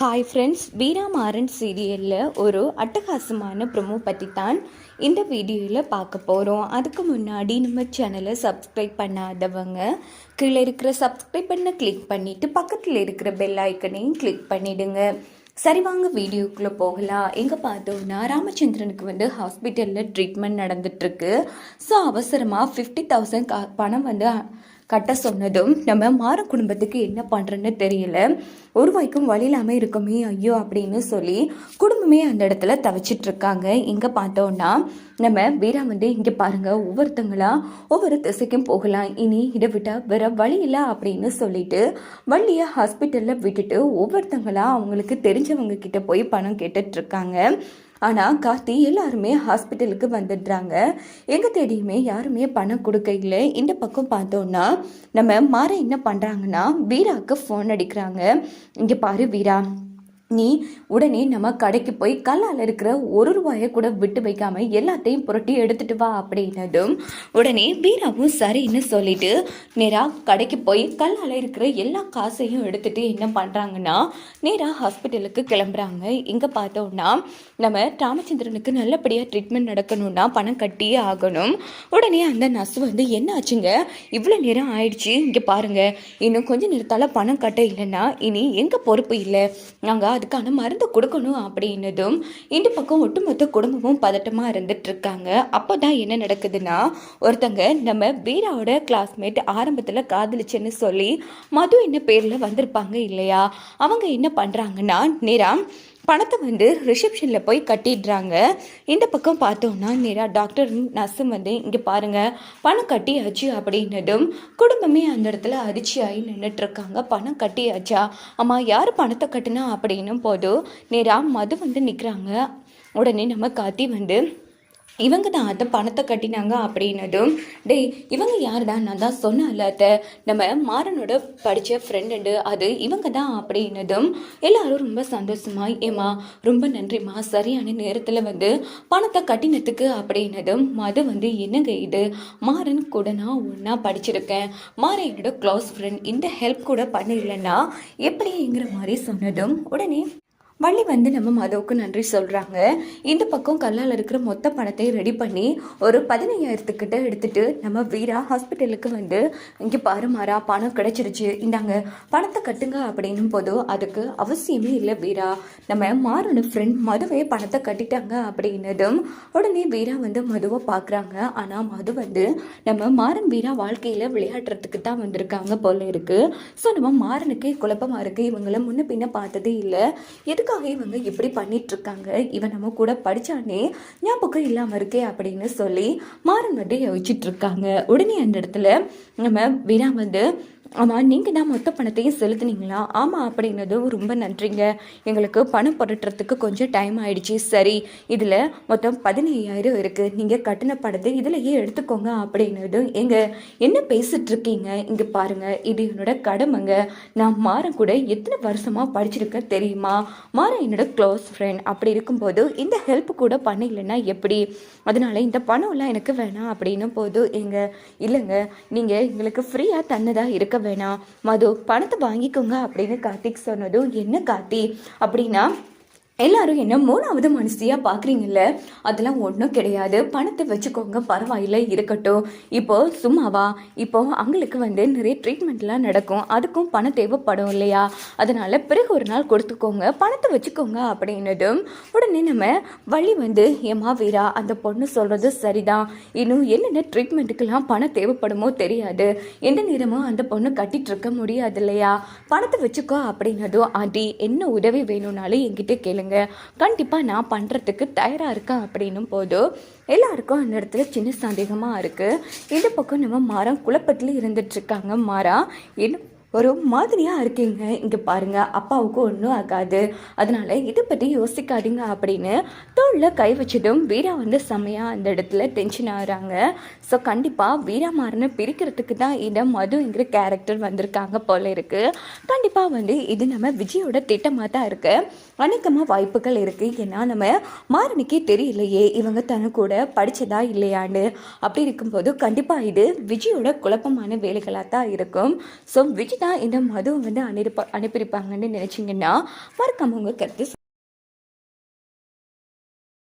Hi friends வீராமாறன் சீரியலில் ஒரு அட்டகாசமான ப்ரொமோ பற்றி தான் இந்த வீடியோவில் பார்க்க போகிறோம் அதுக்கு முன்னாடி நம்ம சேனலை சப்ஸ்கிரைப் பண்ணாதவங்க கீழே இருக்கிற சப்ஸ்கிரைப் பண்ண கிளிக் பண்ணிவிட்டு பக்கத்தில் இருக்கிற பெல் ஐக்கனையும் கிளிக் பண்ணிவிடுங்க சரி வாங்க வீடியோக்குள்ளே போகலாம். எங்கே பார்த்தோம்னா ராமச்சந்திரனுக்கு வந்து ஹாஸ்பிட்டலில் ட்ரீட்மெண்ட் நடந்துட்டுருக்கு ஸோ அவசரமாக ஃபிஃப்டி தௌசண்ட் பணம் வந்து கட்ட சொன்னதும் நம்ம மாற குடும்பத்துக்கு என்ன பண்ணுறேன்னு தெரியல. ஒரு வாய்க்கும் வழி இல்லாமல் இருக்குமே ஐயோ அப்படின்னு சொல்லி குடும்பமே அந்த இடத்துல தவிச்சிட்டு இருக்காங்க. இங்கே பார்த்தோன்னா நம்ம வீரா வந்து இங்கே பாருங்கள் ஒவ்வொருத்தங்களா ஒவ்வொரு திசைக்கும் போகலாம். இனி இதை விட்டால் வேற வழி இல்லை அப்படின்னு சொல்லிட்டு வள்ளியை ஹாஸ்பிட்டலில் விட்டுட்டு ஒவ்வொருத்தங்களா அவங்களுக்கு தெரிஞ்சவங்க கிட்ட போய் பணம் கேட்டுட்ருக்காங்க ஆனால் கார்த்தி எல்லாருமே ஹாஸ்பிட்டலுக்கு வந்துடுறாங்க. எங்கே தேடியுமே யாருமே பணம் கொடுக்க இல்லை இந்த பக்கம் பார்த்தோன்னா நம்ம மாற என்ன பண்ணுறாங்கன்னா வீராவுக்கு ஃபோன் அடிக்கிறாங்க. இங்கே பாரு வீரா. நீ உடனே நம்ம கடைக்கு போய் கல்லால் இருக்கிற ஒரு ரூபாயை கூட விட்டு வைக்காம எல்லாத்தையும் புரட்டி எடுத்துட்டு வா அப்படின்னதும் உடனே வீராவும் சரின்னு சொல்லிட்டு நேராக கடைக்கு போய் கல்லால் இருக்கிற எல்லா காசையும் எடுத்துட்டு என்ன பண்ணுறாங்கன்னா நேராக ஹாஸ்பிட்டலுக்கு கிளம்புறாங்க. இங்கே பார்த்தோம்னா நம்ம ராமச்சந்திரனுக்கு நல்லபடியாக ட்ரீட்மெண்ட் நடக்கணும்னா பணம் கட்டியே ஆகணும். உடனே அந்த நர்ஸ் வந்து என்ன ஆச்சுங்க? இவ்வளோ நேரம் ஆயிடுச்சு. இங்கே பாருங்க. இன்னும் கொஞ்ச நேரத்தால் பணம் கட்ட இல்லைன்னா இனி எங்கள் பொறுப்பு இல்லை? நாங்கள் அதுக்கான மருந்து கொடுக்கணும் அப்படின்னதும் இந்த பக்கம் ஒட்டுமொத்த குடும்பமும் பதட்டமாக இருந்துட்டு இருக்காங்க அப்போ தான் என்ன நடக்குதுன்னா ஒருத்தங்க நம்ம பீராவோட கிளாஸ்மேட் ஆரம்பத்தில் காதலிச்சேன்னு சொல்லி மது என்ன பேரில் வந்திருப்பாங்க இல்லையா? அவங்க என்ன பண்ணுறாங்கன்னா நேராக பணத்தை வந்து ரிசப்ஷனில் போய் கட்டிடுறாங்க. இந்த பக்கம் பார்த்தோம்னா நேராக டாக்டர் நர்ஸும் வந்து இங்கே பாருங்கள் பணம் கட்டியாச்சு அப்படின்னதும் குடும்பமே அந்த இடத்துல அதிர்ச்சியாகி நின்றுட்டுருக்காங்க பணம் கட்டியாச்சா? அம்மா யார் பணத்தை கட்டினா? அப்படின்னும் போதும் நேராக மது வந்து நிற்கிறாங்க உடனே நம்ம காத்தி வந்து இவங்க தான் அத்தை பணத்தை கட்டினாங்க அப்படின்னதும் டேய் இவங்க யார் தான் நான் தான் சொன்னேன்ல அத்தை. நம்ம மாறனோட படித்த ஃப்ரெண்டு அது இவங்க தான் அப்படின்னதும் எல்லாரும் ரொம்ப சந்தோஷமா ஏமா ரொம்ப நன்றிம்மா. சரியான நேரத்தில் வந்து பணத்தை கட்டினத்துக்கு அப்படின்னதும் மது வந்து என்னங்க இது? மாறன் கூட நான் ஒன்றா படிச்சிருக்கேன். மாறன் என்னோட க்ளோஸ் ஃப்ரெண்ட் இந்த ஹெல்ப் கூட பண்ணிடலன்னா எப்படிங்கிற மாதிரி சொன்னதும் உடனே வள்ளி வந்து நம்ம மதுவுக்கு நன்றி சொல்கிறாங்க இந்த பக்கம் கல்லால் இருக்கிற மொத்த பணத்தை ரெடி பண்ணி ஒரு பதினையாயிரத்துக்கிட்ட எடுத்துகிட்டு நம்ம வீரா ஹாஸ்பிட்டலுக்கு வந்து இங்கே பாரு மாறா பணம் கிடைச்சிருச்சு. இந்தாங்க பணத்தை கட்டுங்க அப்படின்னும் போது அதுக்கு அவசியமே இல்லை வீரா. நம்ம மாறன ஃப்ரெண்ட் மதுவே பணத்தை கட்டிட்டாங்க அப்படின்னதும் உடனே வீரா வந்து மதுவை பார்க்குறாங்க ஆனால் மது வந்து நம்ம மாறன் வீரா வாழ்க்கையில் விளையாடுறதுக்கு தான் வந்திருக்காங்க போல இருக்குது ஸோ நம்ம மாறனுக்கே குழப்பமாக இருக்குது இவங்கள முன்ன பின்ன பார்த்ததே இல்லை. எதுக்கு எதுக்காக இவங்க இப்படி பண்ணிட்டு இருக்காங்க இவன் நம்ம கூட படிச்சானே ஞாபகம் இல்லாமல் இருக்கே அப்படின்னு சொல்லி மாறன் வந்து யோசிச்சுட்டு இருக்காங்க. உடனே அந்த இடத்துல நம்ம வினா வந்து ஆமாம் நீங்கள் தான் மொத்த பணத்தையும் செலுத்துனீங்களா? ஆமாம் அப்படின்னதும் ரொம்ப நன்றிங்க. எங்களுக்கு பணம் புரட்டுறதுக்கு கொஞ்சம் டைம் ஆயிடுச்சு. சரி இதில் மொத்தம் பதினையாயிரம் இருக்குது நீங்கள் கட்டின பணத்தை இதிலையே எடுத்துக்கோங்க அப்படின்னதும் எங்கள் என்ன பேசிட்டு இருக்கீங்க இங்கே பாருங்கள் இது என்னோட கடமைங்க. நான் மாறன் கூட எத்தனை வருஷமாக படிச்சிருக்கேன் தெரியுமா? மாறன் என்னோட க்ளோஸ் ஃப்ரெண்ட் அப்படி இருக்கும்போது இந்த ஹெல்ப் கூட பண்ணலைன்னா எப்படி? அதனால இந்த பணம்லாம் எனக்கு வேணாம் அப்படின்னும் போது எங்கள் இல்லைங்க நீங்கள் எங்களுக்கு ஃப்ரீயாக தன்னதாக இருக்க வேணாம். மது பணத்தை வாங்கிக்கோங்க அப்படின்னு கார்த்திக் சொன்னதும் என்ன கார்த்தி? அப்படின்னா எல்லாரும் என்ன மூணாவது மனுஷியாக பார்க்குறீங்கல்ல அதெல்லாம் ஒன்றும் கிடையாது. பணத்தை வச்சுக்கோங்க பரவாயில்ல இருக்கட்டும். இப்போ சும்மாவா? இப்போ அவங்களுக்கு வந்து நிறைய ட்ரீட்மெண்ட்லாம் நடக்கும். அதுக்கும் பணம் தேவைப்படும் இல்லையா? அதனால பிறகு ஒரு நாள் கொடுத்துக்கோங்க. பணத்தை வச்சுக்கோங்க அப்படின்னதும் உடனே நம்ம வழி வந்து ஏமா வீரா அந்த பொண்ணு சொல்கிறது சரிதான். இன்னும் என்னென்ன ட்ரீட்மெண்ட்டுக்கெல்லாம் பணம் தேவைப்படுமோ தெரியாது. எந்த நேரமும் அந்த பொண்ணு கட்டிட்டு இருக்க முடியாது இல்லையா? பணத்தை வச்சுக்கோ அப்படின்னதும் ஆண்டி என்ன உதவி வேணும்னாலும் என்கிட்ட கேளுங்க. கண்டிப்பாக நான் பண்ணுறதுக்கு தயாராக இருக்கேன் அப்படின்னும் போது எல்லாருக்கும் அந்த இடத்துல சின்ன சந்தேகமாக இருக்குது இந்த பக்கம் நம்ம மரம் குழப்பத்தில் இருந்துட்டுருக்காங்க மாறா என்ன ஒரு மாதிரியாக இருக்கீங்க. இங்கே பாருங்கள் அப்பாவுக்கு ஒன்றும் ஆகாது. அதனால் இதை பற்றி யோசிக்காதீங்க அப்படின்னு தோளில் கை வச்சதும் வீரா வந்து செம்மையாக அந்த இடத்துல டென்ஷன் ஆகுறாங்க. ஸோ கண்டிப்பாக வீரா மாறனை பிரிக்கிறதுக்கு தான் இந்த மதுங்கிற கேரக்டர் வந்திருக்காங்க போல இருக்குது கண்டிப்பாக வந்து இது நம்ம விஜயோட திட்டமாக தான் இருக்குது அநேகமாக வாய்ப்புகள் இருக்குது ஏன்னா நம்ம மாறனுக்கே தெரியலையே இவங்க தன கூட படித்ததா இல்லையான்னு. அப்படி இருக்கும்போது கண்டிப்பாக இது விஜயோட குழப்பமான வேலைகளாக தான் இருக்கும். ஸோ விஜய் தான் இந்த மதுவை வந்து அனுப்ப அனுப்பியிருப்பாங்கன்னு நினச்சிங்கன்னா மறக்காம உங்கள் கருத்து